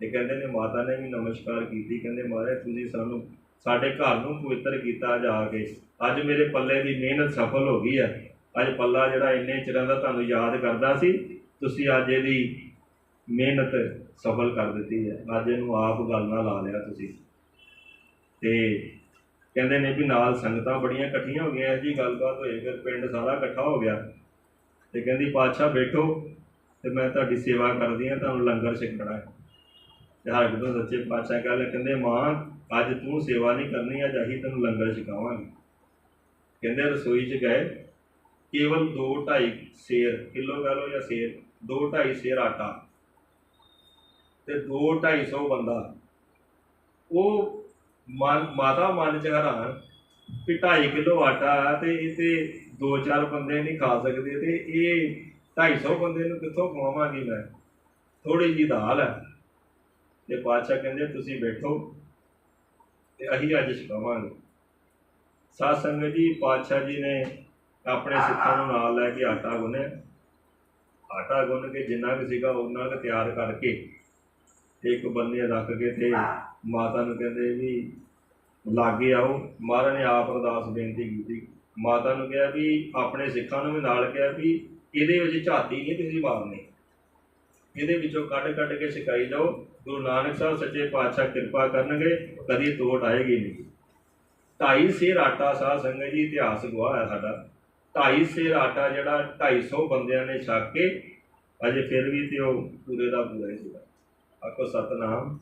ਤੇ ਕਹਿੰਦੇ ਨੇ, ਮਾਤਾ ਨੇ ਵੀ ਨਮਸਕਾਰ ਕੀਤੀ। ਕਹਿੰਦੇ, ਮਹਾਰਾਜ, ਤੁਸੀਂ ਸਾਨੂੰ, ਸਾਡੇ ਘਰ ਨੂੰ ਪਵਿੱਤਰ ਕੀਤਾ ਜਾ ਕੇ। ਅੱਜ ਮੇਰੇ ਪੱਲੇ ਦੀ ਮਿਹਨਤ ਸਫਲ ਹੋ ਗਈ ਹੈ। ਅੱਜ ਪੱਲਾ ਜਿਹੜਾ ਇੰਨੇ ਚਿਰਾਂ ਦਾ ਤੁਹਾਨੂੰ ਯਾਦ ਕਰਦਾ ਸੀ, ਤੁਸੀਂ ਅੱਜ ਇਹਦੀ ਮਿਹਨਤ ਸਫਲ ਕਰ ਦਿੱਤੀ ਹੈ। ਅੱਜ ਇਹਨੂੰ ਆਪ ਗੱਲ ਨਾਲ ਲਾ ਲਿਆ ਤੁਸੀਂ। ਤੇ ਕਹਿੰਦੇ ਨੇ ਵੀ ਨਾਲ ਸੰਗਤਾਂ ਬੜੀਆਂ ਇਕੱਠੀਆਂ ਹੋ ਗਈਆਂ ਜੀ ਗੱਲਬਾਤ ਹੋਈ ਫਿਰ ਪਿੰਡ ਸਾਰਾ ਇਕੱਠਾ ਹੋ ਗਿਆ। ਤੇ ਕਹਿੰਦੀ, ਪਾਤਸ਼ਾਹ ਬੈਠੋ ਤੇ ਮੈਂ ਤੁਹਾਡੀ ਸੇਵਾ ਕਰਦੀ ਹਾਂ, ਤੁਹਾਨੂੰ ਲੰਗਰ ਛਕਣਾ ਹੈ। ਤੇ ਹਰਗੋਬਿੰਦ ਸੱਚੇ ਪਾਤਸ਼ਾਹ ਕਹਿੰਦੇ ਕਹਿੰਦੇ, ਮਾਂ, ਅੱਜ ਤੂੰ ਸੇਵਾ ਨਹੀਂ ਕਰਨੀ, ਅੱਜ ਅਸੀਂ ਤੈਨੂੰ ਲੰਗਰ ਛਕਾਵਾਂਗੇ। ਕਹਿੰਦੇ, ਰਸੋਈ 'ਚ ਗਏ, ਕੇਵਲ 2 2.5 ਸੇਰ, ਕਿਲੋ ਕਹ ਲਓ ਜਾਂ ਸੇਰ 2 2.5 ਸੇਰ ਆਟਾ ਤੇ 2 250 ਬੰਦਾ। ਉਹ ਮਨ, ਮਾਤਾ ਮਨ ਚ ਹੈਰਾਨ ਕਿ 2.5 ਕਿਲੋ ਆਟਾ ਆ ਤੇ ਇਹ ਤੇ 2-4 ਬੰਦੇ ਨਹੀਂ ਖਾ ਸਕਦੇ ਤੇ ਇਹ 250 ਬੰਦੇ ਨੂੰ ਕਿੱਥੋਂ ਖਵਾਵਾਂਗੀ ਮੈਂ? ਥੋੜੀ ਜੀ ਦਾਲ ਹੈ ਤੇ ਪਾਤਸ਼ਾਹ ਕਹਿੰਦੇ, ਤੁਸੀਂ ਬੈਠੋ ਤੇ ਅਸੀਂ ਅੱਜ ਛਕਾਵਾਂਗੇ। ਸਾਧ ਸੰਗਤ ਜੀ ਪਾਤਸ਼ਾਹ ਜੀ ਨੇ ਆਪਣੇ ਸਿੱਖਾਂ ਨੂੰ ਨਾਲ ਲੈ ਕੇ ਆਟਾ ਗੁੰਨਿਆ। ਆਟਾ ਗੁੰਨ ਕੇ ਜਿੰਨਾ ਕੁ ਸੀਗਾ ਉਹਨਾਂ ਕੁ ਤਿਆਰ ਕਰਕੇ ਤੇ ਇੱਕ ਬੰਨੇ ਰੱਖ ਕੇ ਤੇ ਮਾਤਾ ਨੂੰ ਕਹਿੰਦੇ ਵੀ ਲਾਗੇ ਆਓ। ਮਹਾਰਾਜ ਨੇ ਆਪ ਅਰਦਾਸ ਬੇਨਤੀ ਕੀਤੀ। ਮਾਤਾ ਨੂੰ ਕਿਹਾ ਵੀ ਆਪਣੇ ਸਿੱਖਾਂ ਨੂੰ ਵੀ ਨਾਲ ਕਿਹਾ ਵੀ ਇਹਦੇ ਵਿੱਚ ਝਾਤੀ ਨਹੀਂ, ਤੁਸੀਂ ਮਾਰਨੀ ਇਹਦੇ ਵਿੱਚੋਂ ਕੱਢ ਕੱਢ ਕੇ ਸਿਖਾਈ ਜਾਓ। ਗੁਰੂ ਨਾਨਕ ਸਾਹਿਬ ਸੱਚੇ ਪਾਤਸ਼ਾਹ ਕਿਰਪਾ ਕਰਨਗੇ, ਕਦੀ ਤੋਟ ਆਏਗੀ ਨਹੀਂ। ਢਾਈ ਸੇਰ ਆਟਾ ਸਾਹ ਸੰਗਤ ਜੀ, ਇਤਿਹਾਸ ਗਵਾਹ ਹੈ ਸਾਡਾ। ਢਾਈ ਸੇਰ ਆਟਾ ਜਿਹੜਾ 250 ਬੰਦਿਆਂ ਨੇ ਛੱਕ ਕੇ, ਅਜੇ ਫਿਰ ਵੀ ਤੇ ਉਹ ਪੂਰੇ ਦਾ ਪੂਰਾ ਹੀ ਸੀਗਾ। ਆਖੋ ਸਤਨਾਮ।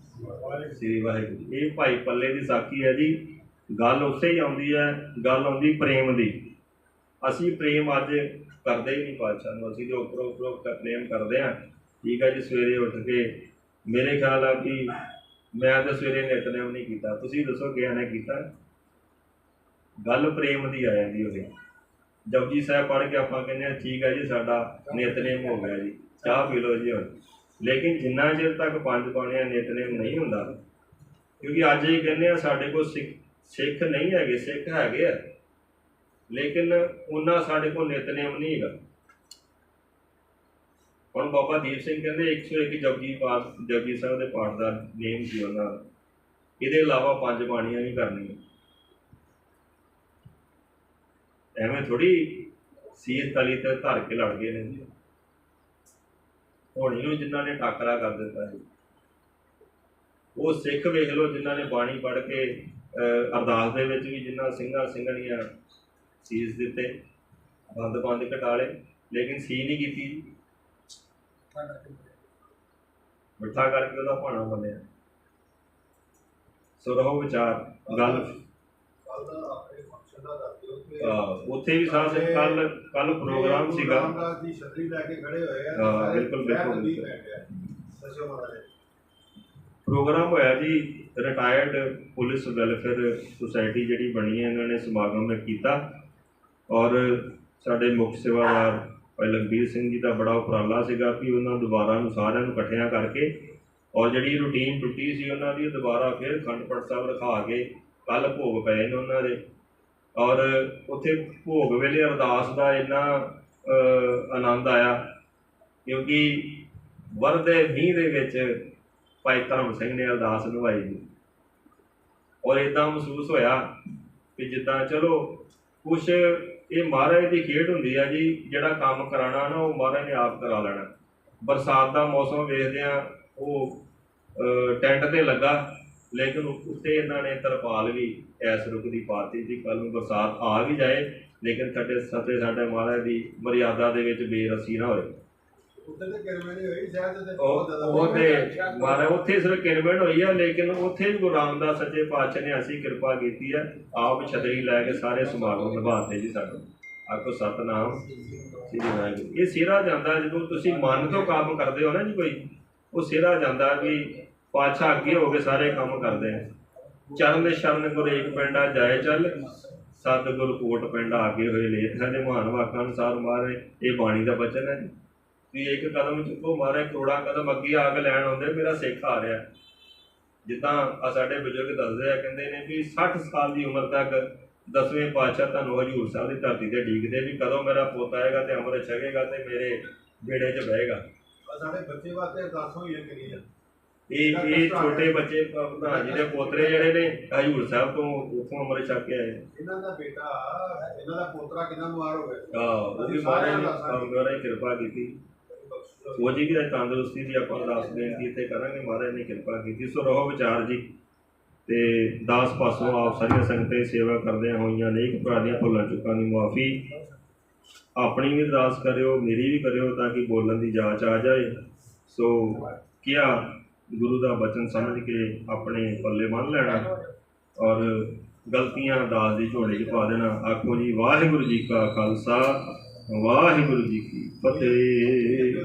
ਸ੍ਰੀ ਵਾਹਿਗੁਰੂ ਇਹ ਭਾਈ ਪੱਲੇ ਦੀ ਸਾਖੀ ਹੈ ਜੀ। ਗੱਲ ਉਸੇ ਹੀ ਆਉਂਦੀ ਹੈ, ਗੱਲ ਆਉਂਦੀ ਪ੍ਰੇਮ ਦੀ। ਅਸੀਂ ਪ੍ਰੇਮ ਅੱਜ ਕਰਦੇ ਹੀ ਨਹੀਂ ਪਾਤਸ਼ਾਹ ਨੂੰ। ਅਸੀਂ ਜੋ ਉੱਪਰੋਂ ਉੱਪਰੋਂ ਪ੍ਰੇਮ ਕਰਦੇ ਹਾਂ, ਠੀਕ ਹੈ ਜੀ, ਸਵੇਰੇ ਉੱਠ ਕੇ। ਮੇਰੇ ਖਿਆਲ ਆ ਕਿ ਮੈਂ ਤਾਂ ਸਵੇਰੇ ਨਿਤਨੇਮ ਨਹੀਂ ਕੀਤਾ। ਤੁਸੀਂ ਦੱਸੋ ਕਿਹਾ ਨੇ ਕੀਤਾ? ਗੱਲ ਪ੍ਰੇਮ ਦੀ ਆ ਜਾਂਦੀ ਉਹਦੇ। ਜਪਜੀ ਸਾਹਿਬ ਪੜ੍ਹ ਕੇ ਆਪਾਂ ਕਹਿੰਦੇ ਹਾਂ, ਠੀਕ ਹੈ ਜੀ, ਸਾਡਾ ਨਿਤਨੇਮ ਹੋ ਗਿਆ ਜੀ। ਚਾਹ ਪੀ ਲਓ ਜੀ ਹੁਣ। ਲੇਕਿਨ ਜਿੰਨਾ ਚਿਰ ਤੱਕ ਪੰਜ ਬਾਣੀਆਂ ਨਿਤਨੇਮ ਨਹੀਂ ਹੁੰਦਾ, ਕਿਉਂਕਿ ਅੱਜ ਇਹ ਕਹਿੰਦੇ ਆ ਸਾਡੇ ਕੋਲ ਸਿੱਖ ਸਿੱਖ ਨਹੀਂ ਹੈਗੇ, ਸਿੱਖ ਹੈਗੇ ਆ। ਲੇਕਿਨ ਉਹਨਾਂ ਸਾਡੇ ਕੋਲ ਨਿਤਨੇਮ ਨਹੀਂ ਹੈਗਾ। ਹੁਣ ਬਾਬਾ ਦੀਪ ਸਿੰਘ ਕਹਿੰਦੇ 101 ਜਪਜੀ ਪਾਠ, ਜਪਜੀ ਸਾਹਿਬ ਦੇ ਪਾਠ ਦਾ ਨੇਮ ਸੀ ਉਹਨਾਂ ਦਾ। ਇਹਦੇ ਇਲਾਵਾ ਪੰਜ ਬਾਣੀਆਂ ਵੀ ਕਰਨੀਆਂ। ਐਵੇਂ ਥੋੜੀ ਸੀਰ ਤਲੀ ਤੇ ਧਰ ਕੇ ਲੜ ਗਏ ਨੇ ਜੀ ਹੋਣੀ ਨੂੰ ਜਿਨ੍ਹਾਂ ਨੇ ਟਾਕਰਾ ਕਰ ਦਿੱਤਾ ਹੈ ਉਹ ਸਿੱਖ ਵੇਖ ਲਓ ਜਿਨ੍ਹਾਂ ਨੇ ਬਾਣੀ ਪੜ੍ਹ ਕੇ ਅਰਦਾਸ ਦੇ ਵਿੱਚ ਵੀ ਜਿਨ੍ਹਾਂ ਸਿੰਘਾਂ ਸਿੰਘਣੀਆਂ ਸੀਸ ਦਿੱਤੇ ਬੰਦ ਬੰਦ ਕਟਾਲੇ ਲੇਕਿਨ ਸੀ ਨਹੀਂ ਕੀਤੀ ਮਿੱਠਾ ਕਰਕੇ ਉਹਦਾ ਭਾਣਾ ਬਣਿਆ ਸੋ ਰਹੋ ਵਿਚਾਰ ਗੱਲ ਅਹ, ਉੱਥੇ ਵੀ ਸਾਹ ਕੱਲ ਕੱਲ ਪ੍ਰੋਗਰਾਮ ਸੀਗਾ ਰਾਮਦਾਸ ਜੀ ਛਤਰੀ ਲੈ ਕੇ ਖੜੇ ਹੋਏ ਆ ਹਾਂ, ਸਾਰੇ ਬਿਲਕੁਲ, ਬਿਲਕੁਲ, ਮੀਂਹ ਬਿਲਕੁਲ। ਪੈ ਗਿਆ। ਦੱਸੋ ਮਹਾਰਾਜ ਪ੍ਰੋਗਰਾਮ ਹੋਇਆ ਜੀ ਰਿਟਾਇਰਡ ਪੁਲਿਸ ਵੈਲਫੇਅਰ ਸੁਸਾਇਟੀ ਜਿਹੜੀ ਬਣੀ ਹੈ ਇਹਨਾਂ ਨੇ ਸਮਾਗਮ ਕੀਤਾ ਔਰ ਸਾਡੇ ਮੁੱਖ ਸੇਵਾਦਾਰ ਭਾਈ ਲਖਬੀਰ ਸਿੰਘ ਜੀ ਦਾ ਬੜਾ ਉਪਰਾਲਾ ਸੀਗਾ ਕਿ ਉਹਨਾਂ ਦੁਬਾਰਾ ਨੂੰ ਸਾਰਿਆਂ ਨੂੰ ਇਕੱਠਿਆਂ ਕਰਕੇ ਔਰ ਜਿਹੜੀ ਰੂਟੀਨ ਟੁੱਟੀ ਸੀ ਉਹਨਾਂ ਦੀ ਦੁਬਾਰਾ ਫਿਰ ਖੰਡ ਪਾਠ ਸਾਹਿਬ ਰਖਾ ਕੇ ਕੱਲ ਭੋਗ ਪਏ ਨੇ ਉਹਨਾਂ ਦੇ ਔਰ ਉੱਥੇ ਭੋਗ ਵੇਲੇ ਅਰਦਾਸ ਦਾ ਇੰਨਾ ਆਨੰਦ ਆਇਆ ਕਿਉਂਕਿ ਵਰਦੇ ਮੀਂਹ ਦੇ ਵਿੱਚ ਭਾਈ ਧਰਮ ਸਿੰਘ ਨੇ ਅਰਦਾਸ ਨਿਭਾਈ ਜੀ ਔਰ ਇਦਾਂ ਮਹਿਸੂਸ ਹੋਇਆ ਕਿ ਜਿੱਦਾਂ ਚਲੋ ਕੁਛ ਇਹ ਮਹਾਰਾਜ ਦੀ ਖੇਡ ਹੁੰਦੀ ਆ ਜੀ, ਜਿਹੜਾ ਕੰਮ ਕਰਾਣਾ ਨਾ ਉਹ ਮਹਾਰਾਜ ਨੇ ਆਪ ਕਰਾ ਲੈਣਾ। ਬਰਸਾਤ ਦਾ ਮੌਸਮ ਵੇਖਦੇ ਆ, ਉਹ ਟੈਂਟ ਤੇ ਲੱਗਾ। ਲੇਕਿਨ ਉੱਤੇ ਇਹਨਾਂ ਨੇ ਤਰਪਾਲ ਵੀ ਐਸ ਰੁਕ ਦੀ ਪਾਤੀ ਜੀ। ਕੱਲ ਨੂੰ ਬਰਸਾਤ ਆ ਵੀ ਜਾਏ ਲੇਕਿਨ ਸਾਡੇ ਸਤੇ ਸਾਡੇ ਮਹਾਰਾਜ ਦੀ ਮਰਿਆਦਾ ਦੇ ਵਿੱਚ ਬੇਰਸੀ ਨਾ ਹੋਏ। ਉੱਧਰ ਤੇ ਕਿਰਮੇ ਨਹੀਂ ਹੋਈ ਸ਼ਾਇਦ ਤੇ ਉਹ ਉਹ ਤੇ ਮਹਾਰਾਜ ਉੱਥੇ ਸਿਰਫ ਕਿਰਮਣ ਹੋਈ ਆ ਲੇਕਿਨ ਉੱਥੇ ਵੀ ਗੁਰੂ ਰਾਮਦਾਸ ਸੱਚੇ ਪਾਤਸ਼ਾਹ ਨੇ ਅਸੀਂ ਕਿਰਪਾ ਕੀਤੀ ਆ ਆਪ ਛਤਰੀ ਲੈ ਕੇ ਸਾਰੇ ਸਮਾਗਮ ਨਿਭਾਤੇ ਜੀ ਸਾਡੇ ਆਖੋ ਸਤਨਾਮ ਸ੍ਰੀ ਵਾਹਿਗੁਰੂ। ਇਹ ਸਿਰਾ ਜਾਂਦਾ ਜਦੋਂ ਤੁਸੀਂ ਮਨ ਤੋਂ ਕੰਮ ਕਰਦੇ ਹੋ ਨਾ ਜੀ ਕੋਈ ਉਹ ਸਿਰਾ ਜਾਂਦਾ ਵੀ ਪਾਤਸ਼ਾਹ ਅੱਗੇ ਹੋ ਕੇ ਸਾਰੇ ਕੰਮ ਕਰਦੇ ਆ। ਚਰਨ ਸ਼ਰਨ ਗੁਰ ਏਕ ਪਿੰਡਾ ਜਾਏ ਚੱਲ ਸਤਿਗੁਰ ਕੋਟ ਪਿੰਡਾ ਆਗੇ ਹੋਏ ਲੇਖ ਸਾਡੇ ਮਹਾਨ ਵਾਕਾਂ ਅਨੁਸਾਰ ਮਾਰੇ, ਇਹ ਬਾਣੀ ਦਾ ਬਚਨ ਹੈ ਜੀ। ਵੀ ਇੱਕ ਕਦਮ ਚੁੱਕੋ ਮਾਰੇ, ਕਰੋੜਾਂ ਕਦਮ ਅੱਗੇ ਆ ਕੇ ਲੈਣ ਆਉਂਦੇ, ਮੇਰਾ ਸਿੱਖ ਆ ਰਿਹਾ। ਜਿੱਦਾਂ ਆ ਸਾਡੇ ਬਜ਼ੁਰਗ ਦੱਸਦੇ ਆ, ਕਹਿੰਦੇ ਨੇ ਵੀ 60 ਸਾਲ ਦੀ ਉਮਰ ਤੱਕ ਦਸਵੇਂ ਪਾਤਸ਼ਾਹ ਤੁਹਾਨੂੰ ਹਜੂਰ ਸਾਹਿਬ ਦੀ ਧਰਤੀ ਤੇ ਡੀਕਦੇ ਵੀ ਕਦੋਂ ਮੇਰਾ ਪੁੱਤ ਆਏਗਾ ਤੇ ਅੰਮ੍ਰਿਤ ਛਕੇਗਾ ਤੇ ਮੇਰੇ ਬੇੜੇ 'ਚ ਬਹੇਗਾ ਸਾਡੇ ਬੱਚੇ ਵਾਸਤੇ ਅਰਦਾਸ ਹੋਈਆਂ ਕਿੰਨੀਆਂ ਇਹ ਇਹ ਛੋਟੇ ਬੱਚੇ ਪ੍ਰਧਾਨ ਜੀ ਦੇ ਪੋਤਰੇ ਜਿਹੜੇ ਨੇ ਹਜੂਰ ਸਾਹਿਬ ਤੋਂ ਉੱਥੋਂ ਅੰਮ੍ਰਿਤ ਛਕ ਕੇ ਆਏ। ਇਹਨਾਂ ਦਾ ਬੇਟਾ ਇਹਨਾਂ ਦਾ ਪੋਤਰਾ ਕਿੰਨਾ ਬਿਮਾਰ ਹੋ ਗਿਆ ਆ ਉਹ ਵੀ ਮਹਾਰਾਜ ਨੇ ਮਹਾਰਾਜ ਨੇ ਕਿਰਪਾ ਕੀਤੀ। ਉਹ ਜੀ ਵੀ ਅੱਜ ਤੰਦਰੁਸਤੀ ਦੀ ਆਪਾਂ ਅਰਦਾਸ ਬੇਨਤੀ ਇੱਥੇ ਕਰਾਂਗੇ ਮਹਾਰਾਜ ਨੇ ਕਿਰਪਾ ਕੀਤੀ। ਸੋ ਰਹੋ ਵਿਚਾਰ ਜੀ ਤੇ ਦਾਸ ਪਾਸੋਂ ਆਪ ਸਾਰੀਆਂ ਸੰਗਤਾਂ ਦੀ ਸੇਵਾ ਕਰਦਿਆਂ ਹੋਈਆਂ ਅਨੇਕ ਪੁਰਾਣੀਆਂ ਭੁੱਲਾਂ ਚੁੱਕਾਂ ਦੀ ਮਾਫੀ ਆਪਣੀ ਵੀ ਅਰਦਾਸ ਕਰਿਓ ਮੇਰੀ ਵੀ ਕਰਿਓ ਤਾਂ ਕਿ ਬੋਲਣ ਦੀ ਜਾਂਚ ਆ ਜਾਏ। ਸੋ ਕਿਆ ਗੁਰੂ ਦਾ ਬਚਨ ਸਮਝ ਕੇ ਆਪਣੇ ਪੱਲੇ ਬੰਨ ਲੈਣਾ ਔਰ ਗਲਤੀਆਂ ਦਾਸ ਦੀ ਝੋਲੇ 'ਚ ਪਾ ਦੇਣਾ। ਆਖੋ ਜੀ, ਵਾਹਿਗੁਰੂ ਜੀ ਕਾ ਖਾਲਸਾ, ਵਾਹਿਗੁਰੂ ਜੀ ਕੀ ਫਤਿਹ।